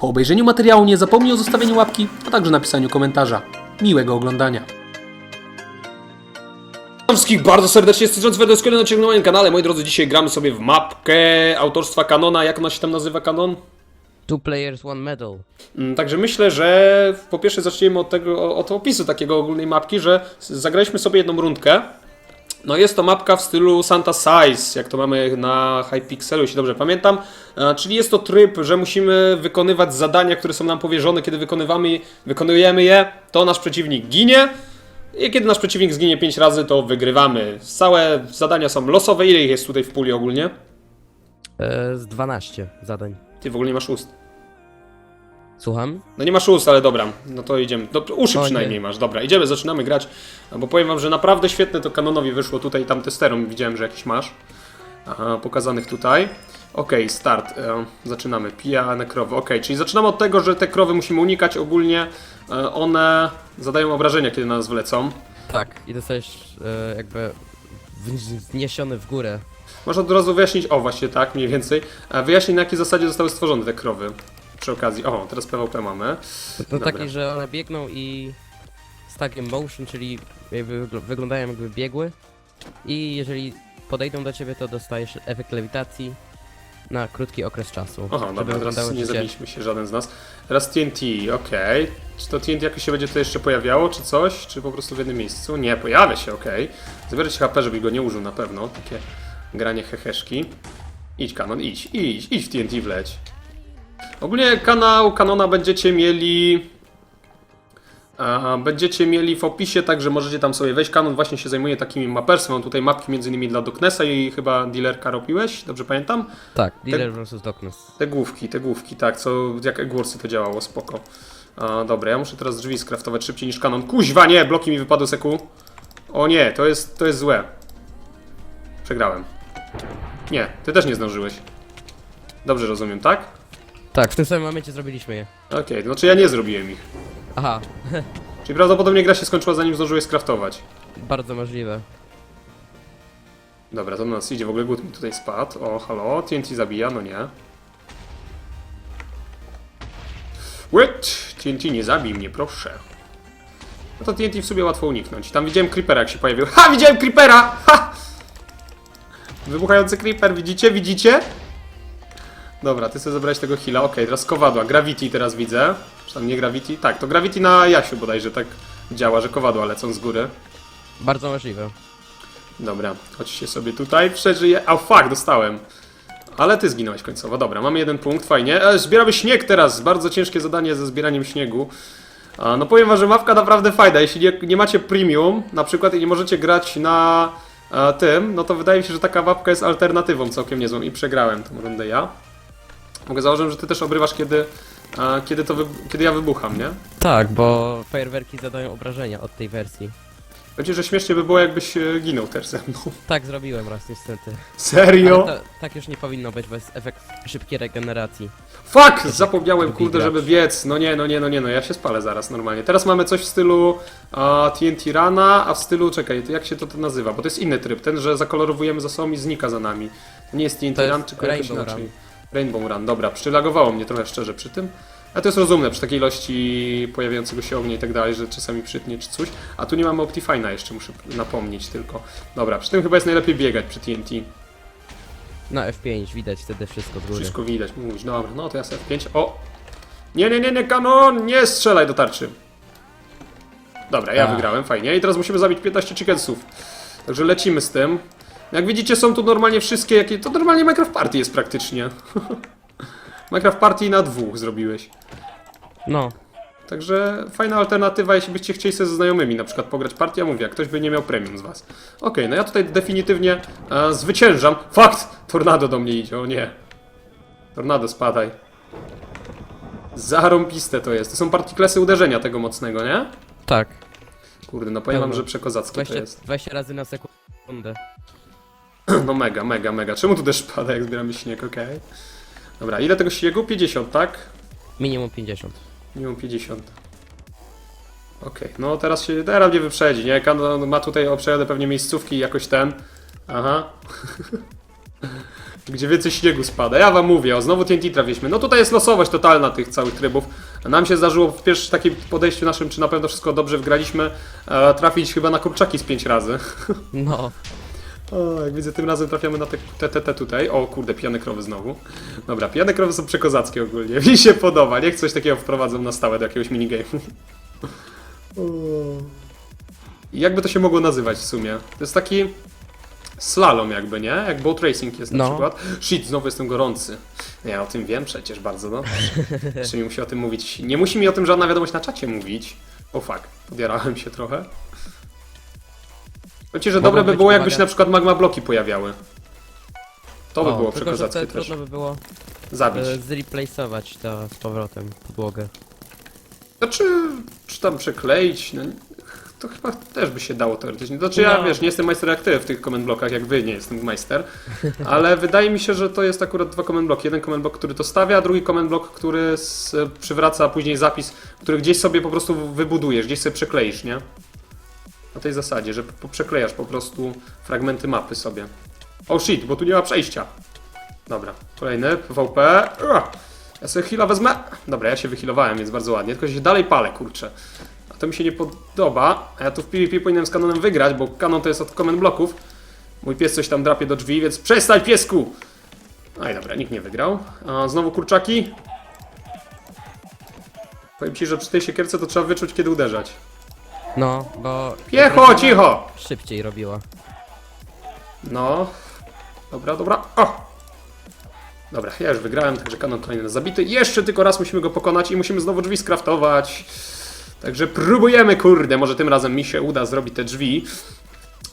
Po obejrzeniu materiału nie zapomnij o zostawieniu łapki, a także napisaniu komentarza. Miłego oglądania. Witam wszystkich bardzo serdecznie, z kolejny odcinek na moim kanale. Moi drodzy, dzisiaj gramy sobie w mapkę autorstwa Kanona. Jak ona się tam nazywa, Kanon? Two players, one medal. Mm, Także myślę, że po pierwsze zaczniemy od tego, od opisu takiego ogólnej mapki, że zagraliśmy sobie jedną rundkę. No jest to mapka w stylu Santa Size, jak to mamy na Hypixelu, jeśli dobrze pamiętam. E, Czyli jest to tryb, że musimy wykonywać zadania, które są nam powierzone. Kiedy wykonywamy, wykonujemy je, to nasz przeciwnik ginie. I kiedy nasz przeciwnik zginie 5 razy, to wygrywamy. Całe zadania są losowe. Ile ich jest tutaj w puli ogólnie? E, z 12 zadań. Ty w ogóle nie masz ust. Słucham? No nie masz ust, ale dobra, no to idziemy. No, uszy O, przynajmniej nie. masz. Dobra, idziemy, zaczynamy grać. Bo powiem wam, że naprawdę świetne to kanonowi wyszło tutaj, tam testerом widziałem, że jakiś masz. Aha, pokazanych tutaj. Okej, start. E, zaczynamy. Pijane krowy. Okej, czyli zaczynamy od tego, że te krowy musimy unikać ogólnie. E, one zadają obrażenia, kiedy na nas wlecą. Tak. I dostajesz e, jakby wzniesiony w górę. Można od razu wyjaśnić, o właśnie tak, mniej więcej. E, wyjaśnić na jakiej zasadzie zostały stworzone te krowy. Przy okazji. O, teraz PvP mamy. To, to Dobra. taki, że one biegną i z takim motion, czyli jakby wygl- wyglądają jakby biegły. I jeżeli podejdą do ciebie, to dostajesz efekt lewitacji na krótki okres czasu. Aha, żeby dobra, teraz nie ci zabiliśmy się żaden z nas. Teraz TNT, okej. Czy to TNT jakoś się będzie tutaj jeszcze pojawiało, czy coś? Czy po prostu w jednym miejscu? Nie, pojawia się, okej. Zabierać HP, żeby go nie użył na pewno. Takie granie heheszki. Idź, Kanon, idź, idź, idź w TNT wleć. Ogólnie kanał Kanona będziecie mieli... A, będziecie mieli w opisie, także możecie tam sobie wejść. Canon właśnie się zajmuje takimi mapersami. Mam tutaj mapki między innymi dla Doknesa i chyba dealerka robiłeś, dobrze pamiętam? Tak, Dealer vs. Darkness. Te główki, te główki, tak, co jak Egworsy to działało, spoko. A, dobra, ja muszę teraz drzwi skraftować szybciej niż kanon. Kuźwa, nie, bloki mi wypadły seku. O nie, to jest, to jest złe. Przegrałem. Nie, ty też nie zdążyłeś. Dobrze rozumiem, tak? Tak, w tym samym momencie zrobiliśmy je. Okej, to znaczy ja nie zrobiłem ich. Aha, Czyli prawdopodobnie gra się skończyła zanim zdążyłeś skraftować. bardzo możliwe. Dobra, to na nas idzie, w ogóle gut mi tutaj spadł. O, halo, TNT zabija, no nie. Łyt! TNT nie zabij mnie, proszę. No to TNT w sobie łatwo uniknąć. Tam widziałem Creepera jak się pojawił. Ha! Widziałem Creepera! Ha! Wybuchający Creeper, widzicie? Widzicie? Dobra, ty sobie zabrałeś tego heala. Okej, teraz kowadła. Gravity teraz widzę. Czy tam nie Gravity? Tak, to Gravity na Jasiu bodajże tak działa, że kowadła lecą z góry. Bardzo możliwe. Dobra, chodźcie sobie tutaj, przeżyję. A fuck, dostałem. Ale ty zginąłeś końcowo. Dobra, mamy jeden punkt, fajnie. E, zbieramy śnieg teraz. Bardzo ciężkie zadanie ze zbieraniem śniegu. A, no powiem wam, że mapka naprawdę fajna. Jeśli nie, nie macie premium, na przykład i nie możecie grać na e, tym, no to wydaje mi się, że taka mapka jest alternatywą całkiem niezłą. I przegrałem tą rundę ja. Mogę założyć, że ty też obrywasz, kiedy, e, kiedy, to wy, kiedy ja wybucham, nie? Tak, bo fajerwerki zadają obrażenia od tej wersji. Będzie, że śmiesznie by było, jakbyś e, ginął też ze mną. Tak zrobiłem raz niestety. Serio? Ale to, tak już nie powinno być bez efekt szybkiej regeneracji. Fuck! Zapomniałem, kurde, żeby biec. No nie, no nie, no nie, no ja się spalę zaraz normalnie. Teraz mamy coś w stylu a, TNT Rana, a w stylu, czekaj, to jak się to, to nazywa? Bo to jest inny tryb, ten, że zakolorowujemy za sobą i znika za nami. To nie jest TNT To jest Run, tylko jakoś Rainbow inaczej. Run. Rainbow Run, dobra, przylagowało mnie trochę szczerze przy tym. A to jest rozumne przy takiej ilości pojawiającego się ognia i tak dalej, że czasami przytnie czy coś. A tu nie mamy Optifine'a jeszcze, muszę napomnieć tylko. Dobra, przy tym chyba jest najlepiej biegać przy TNT. Na F5 widać wtedy wszystko z góry. Wszystko widać, mówić. Dobra, no to ja sobie F5. O! Nie, nie, nie, nie, kanon! Nie strzelaj do tarczy. Dobra, ja A. wygrałem, fajnie. I teraz musimy zabić 15 chickensów. Także lecimy z tym. Jak widzicie, są tu normalnie wszystkie, jakie. To normalnie Minecraft Party jest praktycznie. Minecraft Party na dwóch zrobiłeś. No, Także fajna alternatywa, jeśli byście chcieli sobie ze znajomymi na przykład pograć partię, ja mówię, jak ktoś by nie miał premium z was. Okej, no ja tutaj definitywnie e, zwyciężam. Fakt! Tornado do mnie idzie, o nie. Tornado, spadaj. Zarąbiste to jest. To są partiklesy uderzenia tego mocnego, nie? tak. Kurde, no powiem wam, że przekozackie to 20, jest. 20 razy na sekundę. No mega, mega, mega. Czemu tu deszcz pada, jak zbieramy śnieg, okej? Dobra, ile tego śniegu? 50, tak? Minimum 50. Minimum 50. Okej, no teraz się, teraz mnie wyprzedzi, nie? Kanon ma tutaj, o, przejadę pewnie miejscówki jakoś ten. Aha. Gdzie więcej śniegu spada. Ja wam mówię, o znowu TNT trafiliśmy. No tutaj jest losowość totalna tych całych trybów. Nam się zdarzyło w pierwszym takim podejściu naszym, czy na pewno wszystko dobrze wgraliśmy, e, trafić chyba na kurczaki z pięć razy. No, O, jak widzę, tym razem trafiamy na te, te, te, te tutaj. O kurde, pijane krowy znowu. Dobra, pijane krowy są przekozackie ogólnie. Mi się podoba. Niech coś takiego wprowadzą na stałe do jakiegoś minigame'u. I Jakby to się mogło nazywać w sumie? To jest taki slalom jakby, nie? Jak boat racing jest na No. przykład. Shit, znowu jestem gorący. Ja o tym wiem przecież bardzo dobrze. Jeszcze mi musi o tym mówić. Nie musi mi o tym żadna wiadomość na czacie mówić. O fuck, podjarałem się trochę. Powiem ci, że Mogą dobre by być, było, jakby się na przykład magma bloki pojawiały. To by było tylko, że przekozackie wtedy też. trudno by było Zabić. e, zreplaceować to z powrotem podłogę. Znaczy, czy tam przekleić, no, to chyba też by się dało teoretycznie. Znaczy ja, No. wiesz, nie jestem majster aktywy w tych comment blokach, jak wy, nie jestem majster, ale wydaje mi się, że to jest akurat dwa comment bloki. Jeden comment blok, który to stawia, a drugi comment blok, który s- przywraca później zapis, który gdzieś sobie po prostu wybudujesz, gdzieś sobie przekleisz, nie? Na tej zasadzie, że po- przeklejasz po prostu fragmenty mapy sobie. Oh shit, bo tu nie ma przejścia. Dobra, kolejny, PvP. Ja sobie heala wezmę. Dobra, ja się wyhealowałem, więc bardzo ładnie, tylko się dalej palę, kurczę. A to mi się nie podoba, a ja tu w PvP powinienem z kanonem wygrać, bo kanon to jest od comment bloków. Mój pies coś tam drapie do drzwi, więc przestań piesku! No i dobra, nikt nie wygrał. A znowu kurczaki. Powiem ci, że przy tej siekierce to trzeba wyczuć, kiedy uderzać. No, bo... Piecho, cicho! Szybciej robiła. No. Dobra, dobra. O! Dobra, ja już wygrałem, także kanon kolejny zabity. Jeszcze tylko raz musimy go pokonać i musimy znowu drzwi skraftować. Także próbujemy, kurde, może tym razem mi się uda zrobić te drzwi.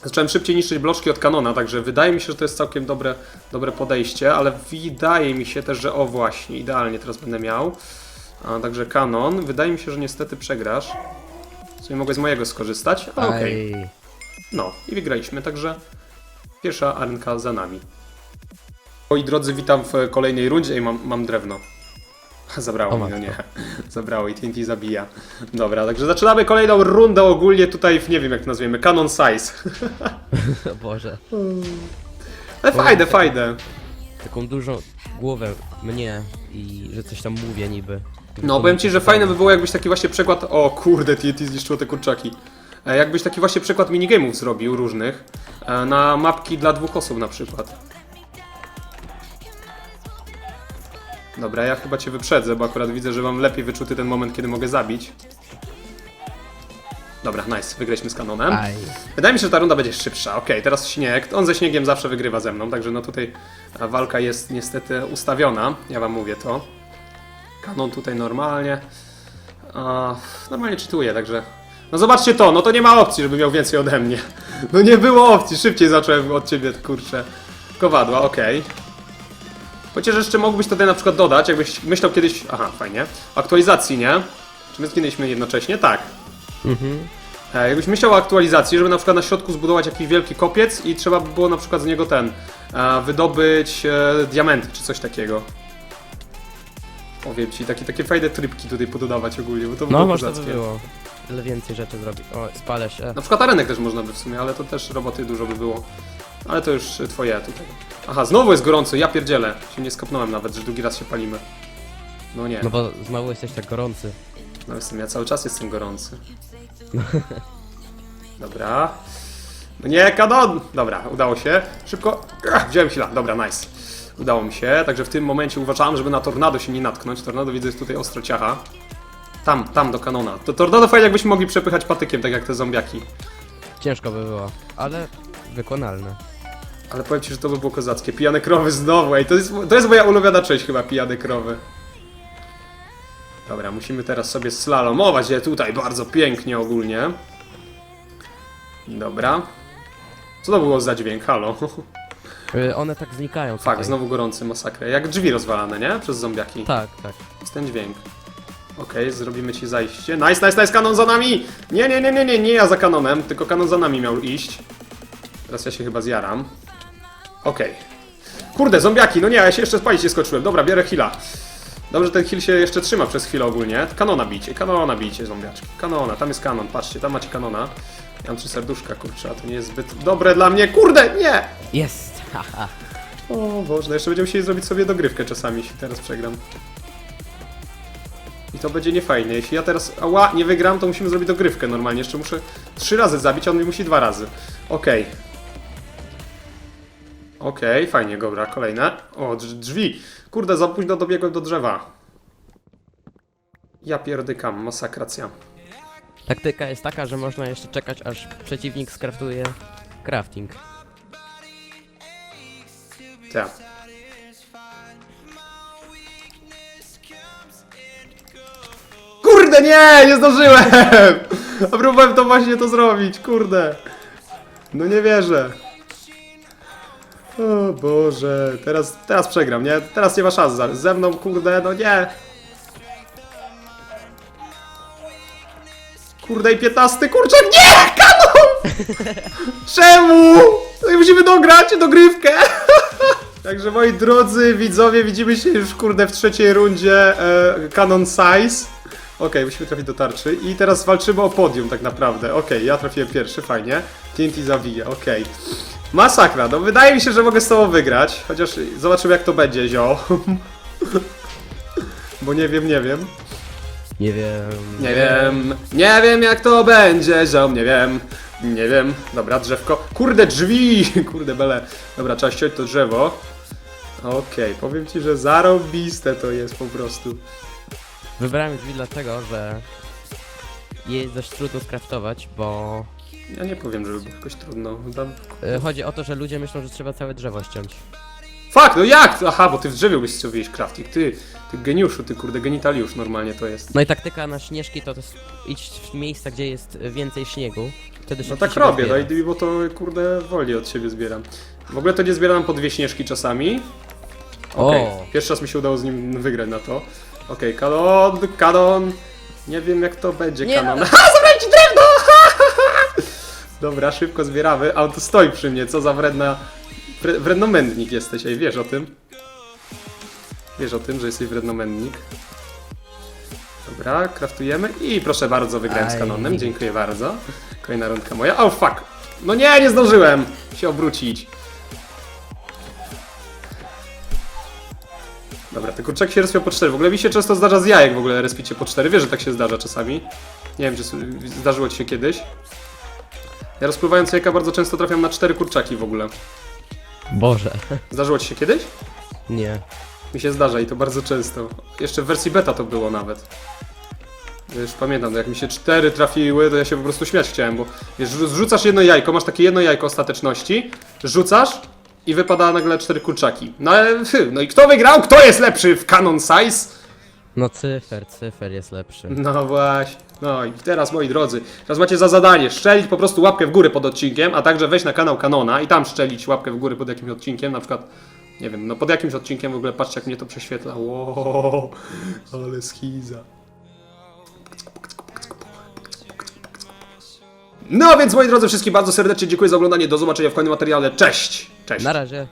Zacząłem szybciej niszczyć bloczki od kanona, także wydaje mi się, że to jest całkiem dobre, dobre podejście, ale wydaje mi się też, że o właśnie, idealnie teraz będę miał. A, także kanon, wydaje mi się, że niestety przegrasz. W sumie mogę z mojego skorzystać, ale okej. Aj. No i wygraliśmy, także pierwsza arenka za nami. Moi drodzy, witam w kolejnej rundzie i mam, mam drewno. Zabrało O mi, no nie. Zabrało i TNT zabija. Dobra, także zaczynamy kolejną rundę ogólnie tutaj w, nie wiem jak to nazwiemy, Canon Size. O Boże. Ale fajne, fajne. Taką dużą głowę mnie i że coś tam mówię niby. No, powiem ci, że fajne by było jakbyś taki właśnie przykład... O kurde, TNT zniszczyło te kurczaki. E, Jakbyś taki właśnie przykład minigame'ów zrobił różnych e, na mapki dla dwóch osób na przykład. Dobra, ja chyba cię wyprzedzę, bo akurat widzę, że mam lepiej wyczuty ten moment, kiedy mogę zabić. Dobra, nice, wygraliśmy z kanonem. Aj. Wydaje mi się, że ta runda będzie szybsza. Okej, teraz śnieg. On ze śniegiem zawsze wygrywa ze mną, także no tutaj e, walka jest niestety ustawiona. Ja wam mówię to. Kanon tutaj normalnie. A, normalnie czytuję, także. No zobaczcie to, no to nie ma opcji, żeby miał więcej ode mnie. No nie było opcji, szybciej zacząłem od ciebie, kurczę. Kowadła, okej. Chociaż jeszcze mógłbyś tutaj na przykład dodać, jakbyś myślał kiedyś. Aha, fajnie. Aktualizacji, nie? Czy my zginęliśmy jednocześnie? Tak. Mhm. E, Jakbyś myślał o aktualizacji, żeby na przykład na środku zbudować jakiś wielki kopiec i trzeba by było na przykład z niego ten, e, wydobyć e, diamenty czy coś takiego. Powiem ci, takie, takie fajne trybki tutaj pododawać ogólnie, bo to No, było można by kozackie. było. Tyle więcej rzeczy zrobić. O, spalę się. Na przykład arenek też można by w sumie, ale to też roboty dużo by było. Ale to już twoje tutaj. Aha, znowu jest gorąco, ja pierdzielę. Się nie skopnąłem nawet, że drugi raz się palimy. No nie, No bo znowu jesteś tak gorący. no jestem, ja cały czas jestem gorący. Dobra. No nie, kanon! Dobra, udało się. Szybko. Ach, Wziąłem chwilę. Dobra, nice. Udało mi się, także w tym momencie uważałem, żeby na tornado się nie natknąć. Tornado widzę jest tutaj ostro ciacha. Tam, tam do kanona. To tornado fajnie jakbyśmy mogli przepychać patykiem, tak jak te zombiaki. Ciężko by było, ale wykonalne. Ale powiem ci, że to by było kozackie. Pijane krowy znowu, ej, to jest, to jest moja ulubiona część chyba, pijane krowy. Dobra, musimy teraz sobie slalomować je tutaj bardzo pięknie ogólnie. Dobra. Co to było za dźwięk? Halo. Y, One tak znikają Fak, tutaj. znowu gorący masakra. Jak drzwi rozwalane, nie? Przez zombiaki. Tak, tak. Jest ten dźwięk. Okej, zrobimy ci zajście. Nice, nice, nice, kanon za nami! Nie, nie, nie, nie, nie, nie ja za kanonem, tylko kanon za nami miał iść. Teraz ja się chyba zjaram. Okej. Kurde, zombiaki, no nie, ja się jeszcze spalić nie skoczyłem. Dobra, biorę heala. Dobrze, ten heal się jeszcze trzyma przez chwilę ogólnie. Kanona bicie, kanona bicie, zombiaczki. Kanona, tam jest kanon, patrzcie, tam macie kanona. Ja mam trzy serduszka, kurczę, a to nie jest zbyt dobre dla mnie. Kurde, nie! Jest! O Boże, no jeszcze będziemy musieli zrobić sobie dogrywkę czasami, jeśli teraz przegram. I to będzie niefajne. Jeśli ja teraz, ała, nie wygram, to musimy zrobić dogrywkę normalnie. Jeszcze muszę trzy razy zabić, a on mi musi dwa razy. Okej. Okej, fajnie, dobra, kolejne. O, drz- drzwi. Kurde, za późno dobiegłem do drzewa. Ja pierdykam, masakracja. Taktyka jest taka, że można jeszcze czekać, aż przeciwnik skraftuje crafting. Tak. Kurde, nie, nie zdążyłem! A próbowałem to właśnie to zrobić, kurde. No nie wierzę. O Boże, teraz, teraz przegram, nie? Teraz nie ma szans za- ze mną, kurde, no nie. Kurde i 15 kurczak, nie! Kanon! Czemu? No musimy dograć dogrywkę. Także moi drodzy widzowie, widzimy się już kurde w trzeciej rundzie e, Canon Size. Okej, musimy trafić do tarczy i teraz walczymy o podium tak naprawdę. Okej, ja trafiłem pierwszy, fajnie. TNT zawija, okej. Masakra, no wydaje mi się, że mogę z tobą wygrać, chociaż zobaczymy jak to będzie, zio. Bo nie wiem, nie wiem. Nie wiem. Nie wiem, nie wiem jak to będzie, ziom, nie wiem. Nie wiem, dobra, drzewko. Kurde, drzwi! Kurde, bele. Dobra, trzeba ściąć to drzewo. Okej, powiem ci, że zarobiste to jest po prostu. Wybrałem drzwi dlatego, że je jest dość trudno skraftować, bo Ja nie powiem, żeby było jakoś trudno. Tam... e, chodzi o to, że ludzie myślą, że trzeba całe drzewo ściąć. Fuck, no jak? Aha, bo ty w drzewie byś chciał crafting. Ty, ty geniuszu, ty kurde genitaliusz normalnie to jest. No i taktyka na śnieżki to, to jest iść w miejsca, gdzie jest więcej śniegu. Wtedy No szybciej tak się robię, rozbiera. no i bo to kurde wolniej od siebie zbieram. W ogóle to nie zbieram po dwie śnieżki czasami. Okej, O! pierwszy raz mi się udało z nim wygrać na to. Okej, kanon, kanon. Nie wiem jak to będzie Nie, kanon. ale- Ha, zabrałem ci drewno! Dobra, szybko zbieramy. A on tu stoi przy mnie, co za wredna... wre- Wrednomędnik jesteś, ej, wiesz o tym? Wiesz o tym, że jesteś wrednomędnik? Dobra, kraftujemy i proszę bardzo, wygrałem z Aj. kanonem, dziękuję bardzo. Kolejna rundka moja. Oh fuck! No nie, nie zdążyłem się obrócić. Dobra, te kurczaki się respią po 4. W ogóle mi się często zdarza z jajek w ogóle respicie po 4. Wiesz, że tak się zdarza czasami. Nie wiem, czy zdarzyło ci się kiedyś. Ja rozpływając jajka bardzo często trafiam na 4 kurczaki w ogóle. Boże. Zdarzyło ci się kiedyś? Nie. Mi się zdarza i to bardzo często. Jeszcze w wersji beta to było nawet. Wiesz, pamiętam, jak mi się cztery trafiły, to ja się po prostu śmiać chciałem, bo wiesz, rzu- zrzucasz jedno jajko, masz takie jedno jajko ostateczności, rzucasz i wypada nagle cztery kurczaki. No ale, hy, no i kto wygrał? Kto jest lepszy w Canon Size? No cyfer, cyfer jest lepszy. No właśnie. No i teraz, moi drodzy, teraz macie za zadanie szczelić po prostu łapkę w górę pod odcinkiem, a także wejść na kanał Kanona i tam szczelić łapkę w górę pod jakimś odcinkiem, na przykład, nie wiem, no pod jakimś odcinkiem w ogóle, patrzcie jak mnie to prześwietla. Wow, ale schiza. No więc moi drodzy, wszystkim bardzo serdecznie dziękuję za oglądanie, do zobaczenia w kolejnym materiale, cześć! Cześć! Na razie.